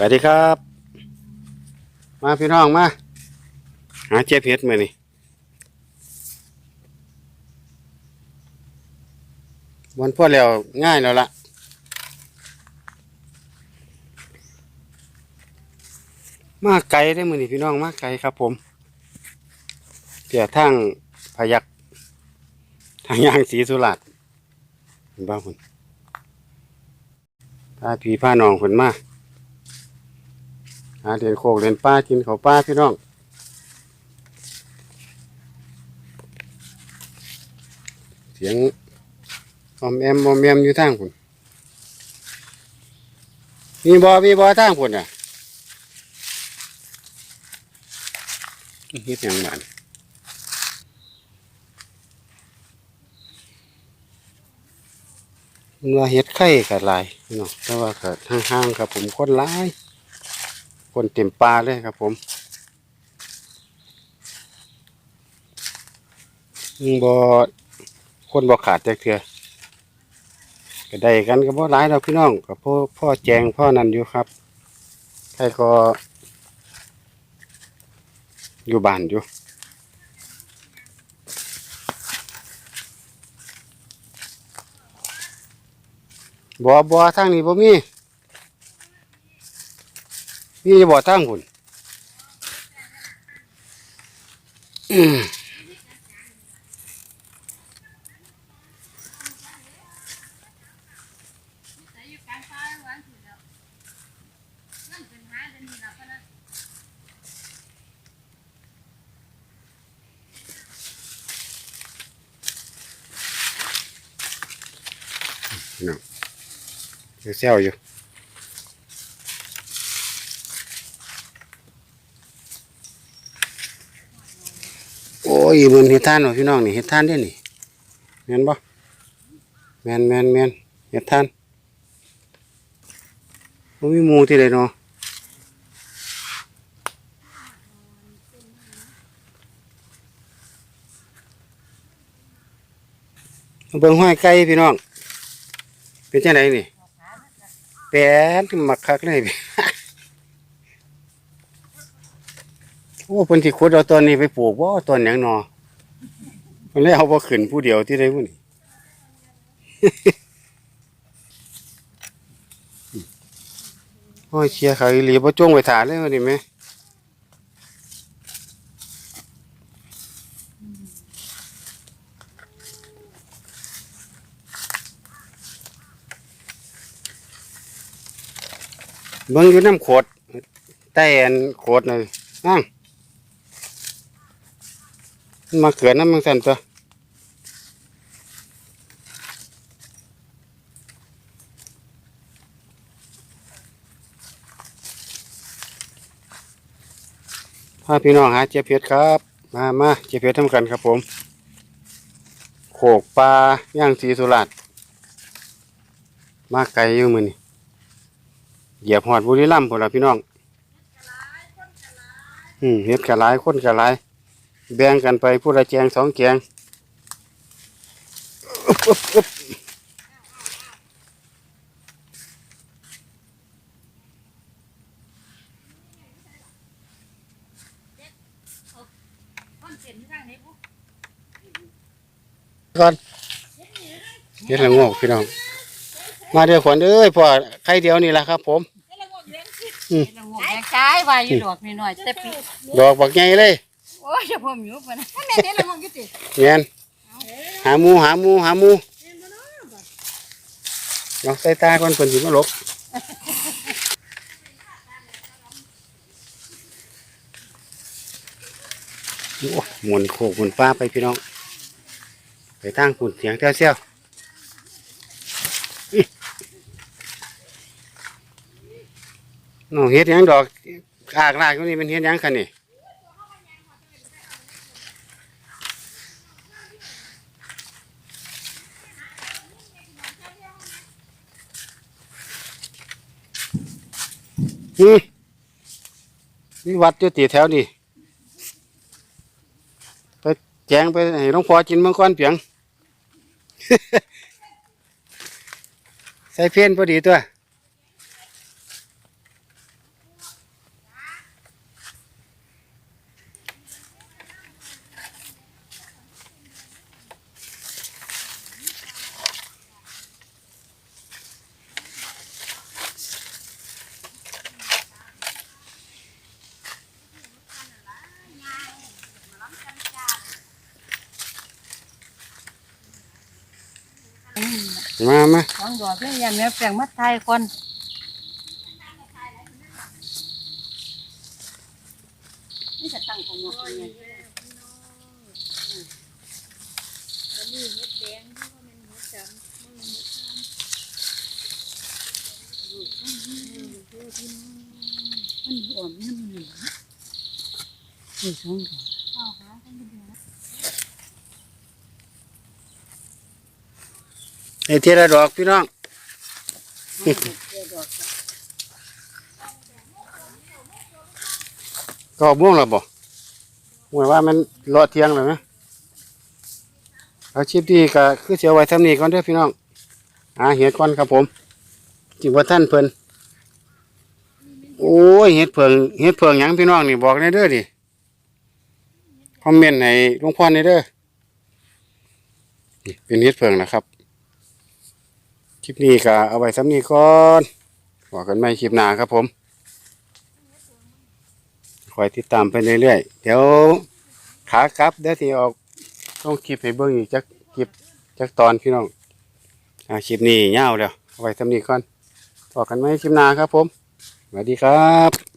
สวัสดีครับ มาพี่น้องมา หาเจ็บเห็ดมือนี่วันพ่อแล้วง่ายแล้วละมาไกลได้มือนี่พี่น้องมาไกลครับผมเกี่ยวทางพยักทางย่างสีสุราษฎร์เห็นบ้างคุณพาพี่พาน้องคนมาาเดินโคกเดินป้ากินเขาป้าพี่น้องเสียงออมแอมออมแอมอยู่ทางคุณมีบอมีบอทางคุณอะเฮ็ดยังบ้านมันว่าเฮ็ดไข่กัหลายพี่น้องแต่ว่าก็ห่างๆครับผมคนหลาย คนเต็มปลาเลยครับผมอืมบ่คนบ่ขาดจักเทื่อก็ได้กันก็บ่หลายดอกพี่น้องก็พ่อพ่อแจงพ่อนันอยู่ครับใครก็ อยู่บ้านอยู่บ่บ่ทางนี้บ่มี นี่จะบอกตั้งคุณอืมแต่อยู่กลางฟ้าหวานสุดแล้วนั่นเป็นาเดินนี่แล้วก็นะเนาวเซลอยู่ ยมันเห็ดท่านเหรอพี่น้องนี่เห็ดท่านเด้นี่แม่นบ่แม่นแม่นแม่นเห็ดท่านบ่มีมูที่ใดเนาะมาเบิ่งห้อยไก่พี่น้องเป็นจังไดนี่แปนมักคักเลย โอ้เพิ่นสิขุดเอาต้นนี้ไปปลูกบ่ต้นหยังหนอเพิ่นเลยเอาบ่ขึ้นผู้เดียวที่ใดผู้นี่โอ้ยเชียร์เขาอีหลีบ่จ้วงไปถาเลยว่านี่แม่เบิ่งอยู่น้ำโขดใต้อันโขดน่ะนั่ง มาเกิดน้ำมันสั่นตัวพาพี่น้องหาเจ็บเพชรครับ มามาเจ็บเพชรทำกันครับผมโขกปลาย่างสีสุราษฎร์มาไกลอยู่มือนี่เหยียบหอดบุรีรัมย์พอละพี่น้องอืมเฮ็ดกะหลายคนกะหลาย แบ่งกันไปผู้ละแจงสองแจงอึ๊บอึ๊บอึ๊บต้นเสียนที่ทางไหนปุ๊ก่อนเฮ็ดละโงกพี่น้อง มาเดี๋ยวขวัญเอ้ยพ่อใครเดียวนี่ล่ะครับ ผม อืมแดงซ้ายว่าอยู่ดอกนิดหน่อยแต่ปีดอกบักใหญ่เลยโอ้ยจะพอมอยู่ปะนะแม่เด็ดละงงอยู่ติแม่นหาหมูหาหมูหาหมูลองใส่ตาก่อนเพิ่นสิมาลบโอ้หมุนโคกหมุนป้าไปพี่น้อง ไปทางปุ่นเสียงเจ้าเซี่ยวน้องเฮ็ดยังดอกอากลากอยู่นี่เป็นเฮ็ดยังคันนี่ นี่นี่วัดอยู่ตีแถวนี่ไปแจงไปให้หลวงพ่อกินมังกรเปียง ใส่เพี้ยนพอดีตัว มามาสองดอกเลยยันแม่แปลงมัดไทยคนนี่จะตั้งของหมดเลยเนี่ยมันอ่อมนี่มันนี่สองดอก ไอเทียละดอกพี่น้องก็ม่วงแล้วบ่หมายว่ามันรอเทียงแล้วนะเอาชิปดีก็คือเสียไว้ทำนี้ก่อนเด้อพี่น้องอาเห็ดก่อนครับผมจิว่าท่านเพิ่นโอ้ยเห็ดเพิงเห็ดเพิงหยังพี่น้องนี่บอกในเด้อดิคอมเมนต์ให้หลวงพ่อในเด้อนี่เป็นเห็ดเพิงนะครับ ลิปนี้ก็เอาไว้สำนี้ก่อนบอกกันไม่คลิปหน้าครับผมคอยติดตามไปเรื่อยๆ เดี๋ยวขากลับเดี๋ยวที่ออกต้องคลิปให้เบิ้งอีกจักคลิปจักตอนพี่น้องอ่าคลิปนี้ยาวแล้วเอาไว้สำนี้ก่อนบอกกันไม่คลิปหน้าครับผมสวัสดีครับ